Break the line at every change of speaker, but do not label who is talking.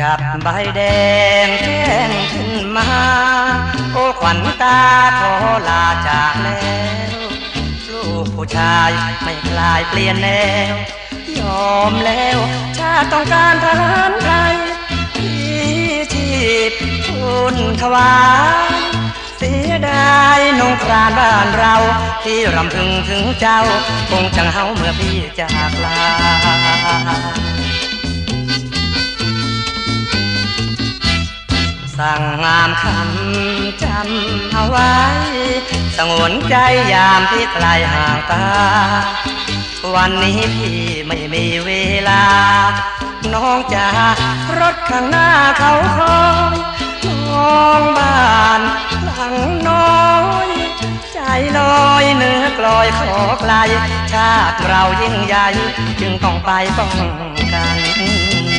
จับใบแดงแจ้งขึ้นมา โอ้ขวัญตาขอลาจากแล้ว ลูกผู้ชายไม่คลายเปลี่ยนแนวยอมแล้วชาติต้องการทหารไทยที่ชีพทุนถวายเสียดายนงครานบ้านเรา ที่รำพึงถึงเจ้า คงจังเฮาเมื่อพี่จากลา สั่งงามคำจำเอาไว้ สงวนใจยามที่ไกลห่างตา วันนี้พี่ไม่มีเวลา น้องจะรถข้างหน้าเขาคอยน้องบ้านหลังน้อยใจลอยเนื้อกลอยขอไกล ชาติเรายิ่งใหญ่ จึงต้องไปป้องกัน